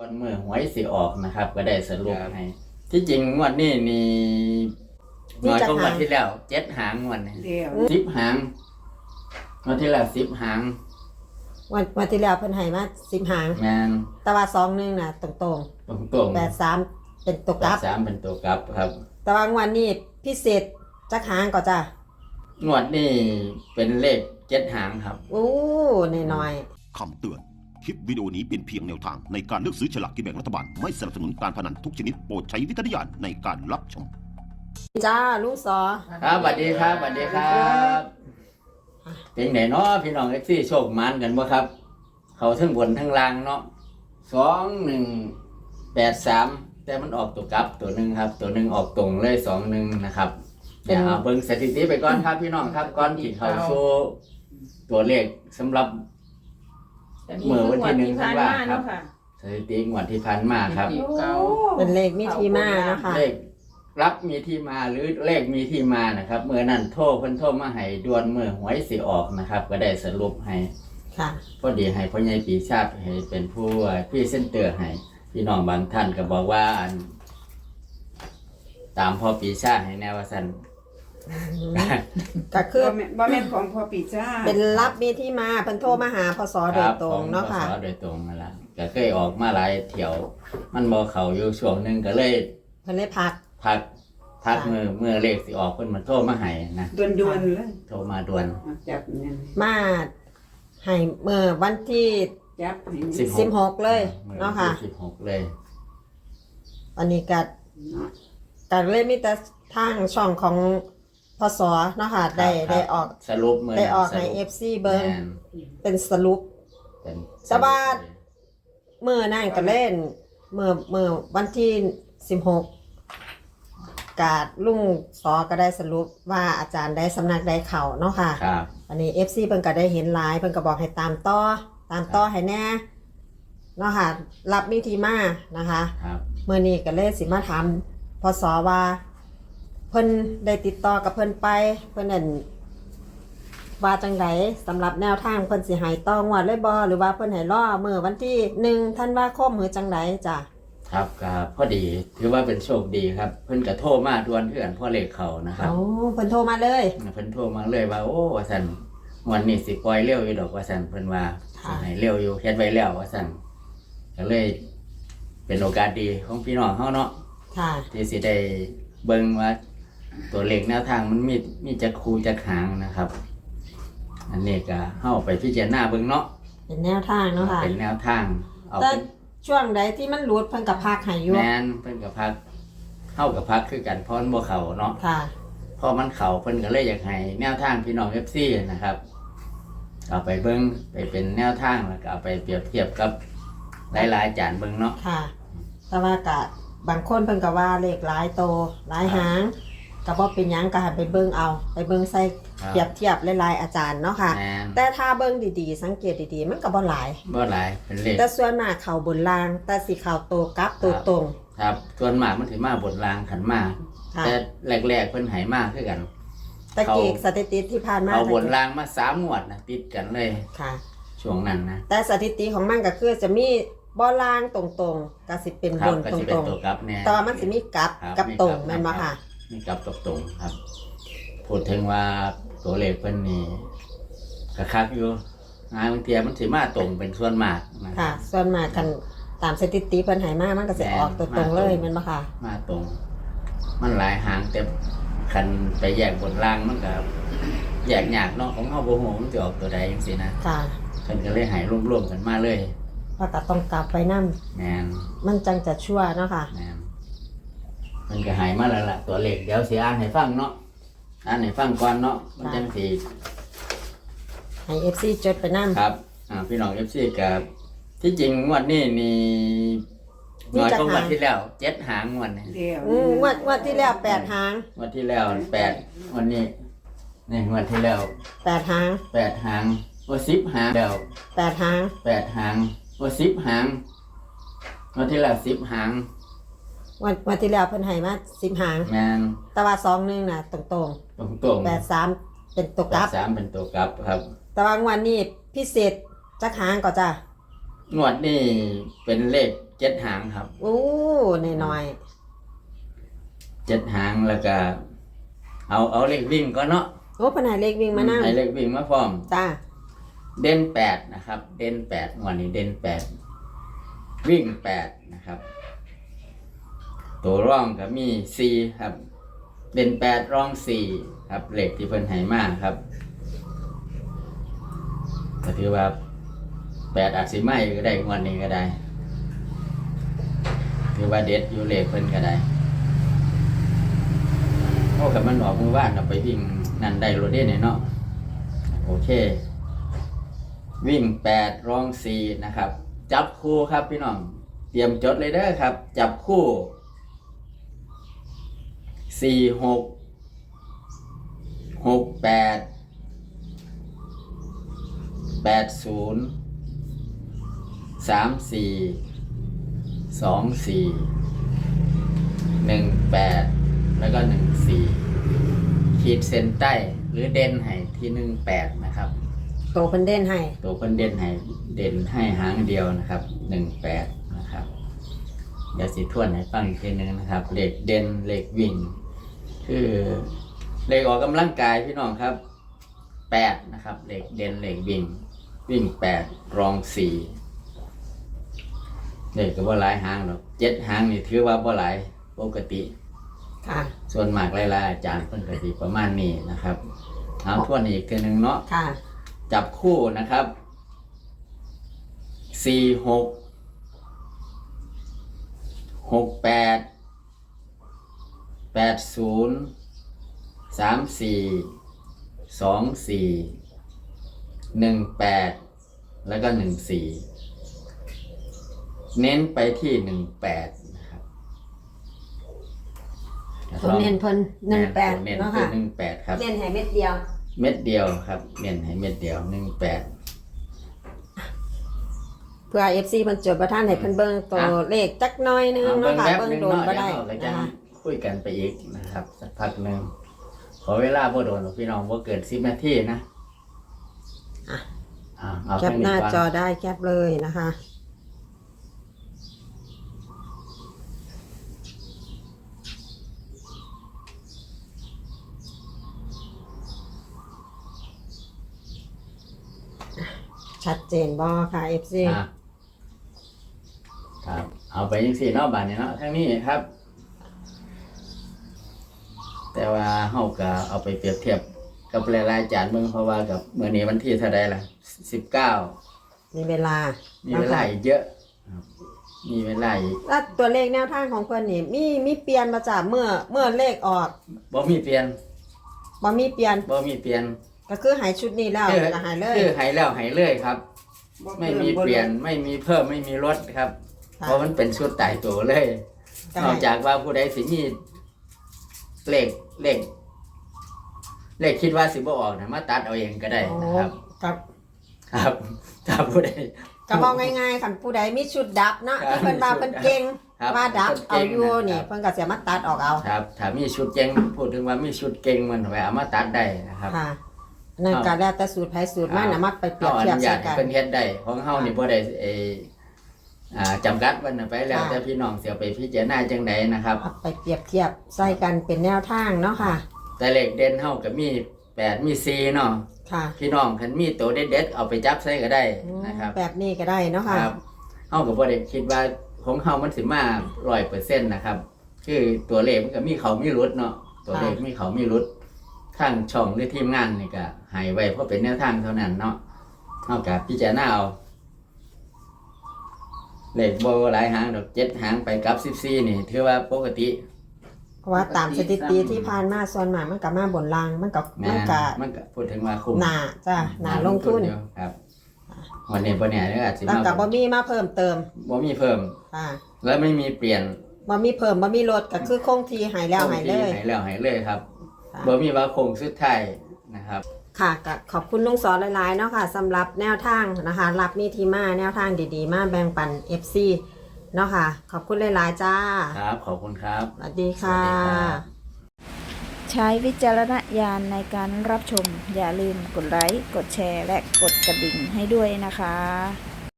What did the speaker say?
ก่อนเมื่อหวยสิออกนะครับ ก็ได้สรุปให้ที่จริงงวดนี้นี่มีน้อยจักก็งวดหางที่แล้วเจ็ดหางงวดนี้เดียวสิบหางงวดที่แล้วสิบหางวันวันที่แล้วเพิ่นให้มาสิบหางงานแต่ว่าสองหนึงน่ะตรงตรงตรงๆแปดสามเป็นตัวแปกลัดบสามเป็นตัวกลับครับ แต่ว่างวันนี้พิเศษจักหางก็จ้ะงวดนี้เป็นเลขเจ็ดหางครับอู้น้อยคำเตือนค ลิปวิดีโอนี้เป็นเพียงแนวทางในการเลือกซื้อฉลากกินแบ่งรัฐบาล ไม่สนับสนุนการพนันทุกชนิดโปรดใช้วิจารณญาณในการรับชมๆจ้าลุงสอ ครับสวัสดีครับสวัสดีครับ เป็นไหนเนาะพี่น้องเอฟซีโชคมันกันบ่ครับ เขาทั้งบนทั้งล่างเนาะสองหนึ่งแปดสามแต่มันออกตัวกลับตัวหนึ่งครับ ตัวหนึ่งออกตรงเลยสองหนึ่งนะครับเดี๋ยวเอาเบิ่งสถิติไปก่อนครับพี่น้องครับก่อนที่เขาโชว์ตัวเลขสำหรับ เมื่อวันที่หนึ่งธันวาครับสถิติงวดที่ผ่านมาครับเก่าเป็นเลขมีที่มานะคะเลขรับมีที่มาหรือเลขมีที่มานะครับเมื่อนั้นโทรเพิ่นโทรมาให้ด่วนเมื่อหวยสิออกนะครับ ก็ได้สรุปให้ค่ะพอดีให้พ่อใหญ่ปีชาติให้เป็นผู้พรี่เส้นเตอร์ให้พี่น้องบางท่านก็บอกว่าอัน ตามพ่อปีชาติให้แนวว่าสัน ก็คือบ่แม่นบ่แม่นของพ่อปีจ้าเป็นรับมีที่มาเพิ่นโทรมาหาพศโดยตรงเนาะค่ะของพศโดยตรงนั่นแหละก็เคยออกมาหลายเที่ยว มันบ่เข้าอยู่ช่วงหนึงก็เลยเพิ่นเลยพัก พักพักค่ะเมื่อเมื่อเลขสิออกเพิ่นมาโทรมาให้นะด่วนๆเลยโทรมาด่วนจับนั่นมาให้เมื่อวันที่ จับให้สิบสิบหกเลยเนาะค่ะ สิบหกเลยวันนี้ก็เนาะการเล่นมีแต่ทางช่องของ พศเนาะค่ะได้ครับได้ออกสรุปเมื่อได้ออกสให้รุปเอฟซีเบิงแม่นเป็นสรุป เป็นสบายเมื่อนั่นก็เล่นเมื่อเมื่อวันที่สิบหกกาดลุงสอก็ได้สรุปว่าอาจารย์ได้สำนักได้เข่าเนาะค่ะ ครับ อันนี้เอฟซีเพิ่นก็ได้เห็นไลน์เพิ่นก็บอกให้ตามต่อ ตามต่อให้แน่เนาะค่ะ รับมีทีมานะคะ ครับ เมื่อนี้ก็เลยสิมาถามพศว่า เพิ่นได้ติดต่อกับเพิ่นไป เพิ่นนั่นว่าจังไดสำหรับแนวทางเพิ่นสิให้ต้องวดเลยบ่หรือว่าเพิ่นให้รอมื้อวันที่1ธันวาคมหรือจังไดจ้ะ ครับก็พอดีถือว่าเป็นโชคดีครับ เพิ่นก็โทรมาด่วนเพื่อนพ่อเลขเขานะครับโอ้เพิ่นโทรมาเลย เพิ่นโทรมาเลยว่าโอ้ว่าซั่นวันนี้สิปล่อยเร็วอยู่ดอกว่าซั่นเพิ่นว่าค่ะสิให้เร็วอยู่เฮ็ดไว้แล้วว่าซั่นก็เลย เป็นโอกาสดีของพี่น้องเฮาเนาะค่ะ ที่สิได้เบิ่งว่า ตัวเลขแนวทางมันมีมีจักคูจักหางนะครับ อันนี้ก็เฮาไปพิจารณาเบิ่งเนาะเป็นแนวทางเนาะค่ะ เป็นแนวทาง เอาแต่เป็นช่วงใดที่มันหลุดเพิ่นก็พักให้อยู่แมนเพิ่นกับพักเฮากับพักคือกันเพราะมันบ่เข้าเนาะ ค่ะ พอมันเข้าเพิ่นก็เลยอยากให้แนวทางพี่น้อง FC นะครับ เอาไปเบิ่งไปเป็นแนวทางแล้วก็เอาไปเปรียบเทียบกับหลายๆจานเบิ่งเนาะ ค่ะ แต่ว่าก็บางคนเพิ่นก็ว่าเลขหลายโตหลายหาง ก็บ่เป็นหยังก็ให้ไปเบิ่งเอา ไปเบิ่งใส่ครับเปรียบเทียบหลายๆอาจารย์เนาะค่ะ แมนแต่ถ้าเบิ่งดีๆ สังเกตดีๆ มันก็บ่หลาย บ่หลายเป็นเลขแต่ส่วนมากเข้าบนล่าง แต่สิเข้าโตกลับตัวตรงครับครับส่วนมากมันถือมาบนรางขันมาค่ะแต่แรกๆเพิ่นให้มาคือกัน ตะเกียกสถิติที่ผ่านมาเอาบนรางมาสามงวดนะติดกันเลยค่ะ ช่วงนั้นนะแต่สถิติของมันก็คือจะมีบ่ล่างตรงๆก็สิเป็นครับบนก็ตสิเป็รนงตัวกลับแน่ ๆแต่ว่ามันสิมีกลับครับกับตรงมีกลับแม่นบ่ค่ะ นี่กับตกตรงครับ พูดถึงว่าตัวเลขเพิ่นนี่กระคักอยู่งานบางเทียมันสิมาตรงเป็นส่วนมากนะค่ะ ส่วนมากกันตามสถิติเพิ่นให้มามันก็สิออกตัวตรงเลยแม่นบ่ค่ะ มาตรง มันหลายหางแต่คันไปแยกบนล่างมันก็แยกยากเนาะของเฮาบ่ฮู้มันสิออกตัวใดจังซี่นะค่ะเพิ่นก็เลยให้รวมๆกันมาเลยแล้วก็ต้องกลับไปนํแม่นมันจังจะชั่วเนาะค่ะ แม่น เพิ่นก็ให้มาแล้วล่ะตัวเลขเดี๋ยวสิอ่านให้ฟังเนาะอ่านให้ฟังก่อนเนาะมันจังสิให้ FC จดไปนํครับอ่าพี่น้องเอฟซีกับที่จริงงวดนี้นี่มีน้อยจักก็งวดหางที่แล้วเจ็ดหางงวดนี่เดียวอืมงวดงวดที่แล้วแปดหางงวดที่แล้วแปดงวันนี้นี่งวดที่แล้วแปดหางแปดหางว่าสิบหางแล้วแปดหางแปดหางว่าสิบหางงวดที่แล้วสิบหาง วันวันที่แล้วเพิ่นให้มาสิบหาง แมนแต่ว่าสองหนึงน่ะตรงตรงตรงๆแปดสามเป็นตัวแปกลัดบสามเป็นตัวกลับครับ แต่ว่างวันนี้พิเศษจักหางก็จ้ะงวดนี้เป็นเลขเจ็ดหางครับโอ้น้อยเจ็ดหางแล้วก็เอาเอาเลขวิ่งก็เนาะๆโอ้เพนใหาเลขวิ่งมานั่งให้เลขวิ่งมาพร้อม จ้าเด่นแปดนะครับ เด่นแปดงวันนี้เด่นแปดวิ่งแปดนะครับ ตัวร่องก็มีสี่ครับ เด่นแปดร่องสี่ครับเหล็กที่เพิ่นให้มาครับก็ถือว่าแปดอาจสิไม่ก็ได้งวันนี้ก็ได้ ถือว่าเด็ดอยู่เหล็กเพิ่นก็ได้โอ้กับมันออกมือว่านเราไปวิ่งนั่นได้รถได้เนี่ยเนาะโอเค วิ่งแปดรองสี่นะครับ จับคู่ครับพี่น้องเตรียมจดเลยเด้อครับ จับคู่ สี่หกหกแปดแปดศูนย์สามสี่สองสี่หนึ่งแปดแล้วก็หนึ่งสี่ขีดเส้นใต้หรือเด่นให้ที่หนึ่งแปดนะครับ โตเพิ่นเด่นให้ ตัวเพิ่นเด่นให้เด่นให้หางเดียวนะครับหนึ่งแปดนะครับ เดี๋ยวสิทวนให้ฟังอีกทีหนึงนะครับ เลขเด่นเลขวิ่ง คือเลขออกกำลังกายพี่น้องครับแปดนะครับเลขเด่นเลขวิ่ง วิ่งแปดรองสี่เลขก็บ่หลายหางหรอกเจ็ดหางนี่ถือว่าบ่หลายปกติ ค่ะ ส่วนมากหลายๆอาจารย์เพิ่นก็สิประมาณนี้นะครับเอาทวนอีกทีหนึงเนาะค่ะ จับคู่นะครับสี่หกหกแปด แปดศูนย์สามสี่สองสี่หนึ่งแปดแล้วก็หนึ่งสี่เน้นไปที่หนึ่งแปดนะครับผมเน้นเพิ่นหนึ่งแปดเน้นเนาะคือค่ะหนึ่งแปดครับ เน้นให้เม็ดเดียว เม็ดเดียวครับเน้นให้เม็ดเดียวหนึ่งแปดเพื่อ FC เพิ่นจดบ่ทันให้เพิ่นเบิ่งตัวอะเลขจักหน้อยหนึงเอาเนาะเบิ่งค่ะแป๊บเบิ่งหนึงโดนเนาะบ่เดี๋ยวได้เราก็จะนะคะ คุยกันไปอีกนะครับ สักพักหนึ่งขอเวลาบ่โดนหรอกพี่น้องบ่เกินสิบนาทีนะอะ อะเอาแคปแค่หน้านี้ก่อนจอได้แคปเลยนะคะ ชัดเจนบ่ค่ะ FC อะครับ เอาไปยังสี่เนอกบ้านเนี่ยเนาะทั้งนี้ครับ แต่ว่าเฮาก็เอาไปเปรียบเทียบกับหลายๆจานเบิ่งเพราะว่ากับมื้อนี้วันที่เท่าใดล่ะ19มีเวลามีเวลาอีกเยอะครับมีเวลาอีกแล้วตัวเลขแนวทางของเพิ่นนี่มีมีเปลี่ยนมาจากเมื่อเมื่อเลขออกบ่มีเปลี่ยนบ่มีเปลี่ยนบ่มีเปลี่ยน ก็คือหายชุดนี้แล้วคือก็หายเลยคือหายแล้วหายเลยครับบ่ไม่พิ่มีเปลี่ยนบ่ไม่มีเพิ่มไม่มีลดครับค่ะเพราะมันเป็นชุดตายตัวเลยก็นให้อกจากว่าผู้ใดสิมี เลขเลขเลขคิดว่าสิบ่ออกนะมาตัดเอาเองก็ได้โอ้นะครับ กับครับถ้าผู้ใด ก็บอกง่ายๆคันผู้ใดมีชุดดับเนาะครับที่เพิ่นว่าเพิ่นเก่งครับว่าดับเพิ่นเก่เอางอยู่นะครับนี่เพิ่นก็สิมาตัดออกเอาครับถ้ามีชุดเก่งพูดถึงว่ามีชุดเก่งมันไว้เอามาตัดได้นะครับ ค่ะนั่นก็แล้วแต่สูตรไผสูตรมันครับน่ะมาไปเปรียเฮาบอเทียบนุใส่ญาตให้กัน เพิ่นเฮ็ดได้ของเฮานี่บ่ได้เออ อ่าจำกัดวันน่ะไปแล้วค่ะแต่พี่น้องสิเอาไปพิจารณาจังไดนะครับ เอาไปเปรียบเทียบใส่กันเป็นแนวทางเนาะค่ะ แต่เลขเด่นเฮาก็มีแปดมีสี่เนาะค่ะพี่น้องคันมีตัวเด็ดๆเอาไปจับใส่ก็ได้นะครับ แบบนี้ก็ได้เนาะค่ะ ครับเฮาก็บ่ได้คิดว่าของเฮามันสิมา100%นะครับ คือตัวเลขมันก็มีเขามีรุดเนาะตัวเลขมีเขามีรุดทางช่องหรือทีมงานนี่ก็ให้ไว้เพราะเป็นแนวทางเท่านั้นเนาะเฮาก็พิจารณาเอา เลขบ่หลายหางดอก7หางไปกับ14นี่ ถือว่าปกติ เพราะว่าตามสถิติที่ผ่านมาส่วนมากมันก็มาบนรางมันก็แม่มันก็มันก็พูดถึงว่าคุ้มหนาจ้ะหนาลงทุนอยู่ครับวันนี้บ่เนี่ยเด้ออาจสิแล้วมาก็บ่มีมาเพิ่มเติมบ่มีเพิ่มค่ะและไม่มีเปลี่ยนบ่มีเพิ่มบ่มีลดก็คือคงที่หายแล้วหายเลย หายแล้วหายเลยครับค่ะ บ่มีว่าโคงสุดท้ายนะครับ ค่ะก็ขอบคุณลุงสอนหลายๆเนาะค่ะสำหรับแนวทางนะคะ รับมีทีมาแนวทางดีๆ มาแบ่งปัน FC เนาะค่ะ ขอบคุณหลายๆจ้าครับ ขอบคุณครับ สวัสดีค่ะ สวัสดีครับ ใช้วิจารณญาณในการรับชม อย่าลืมกดไลค์ กดแชร์ และกดกระดิ่งให้ด้วยนะคะ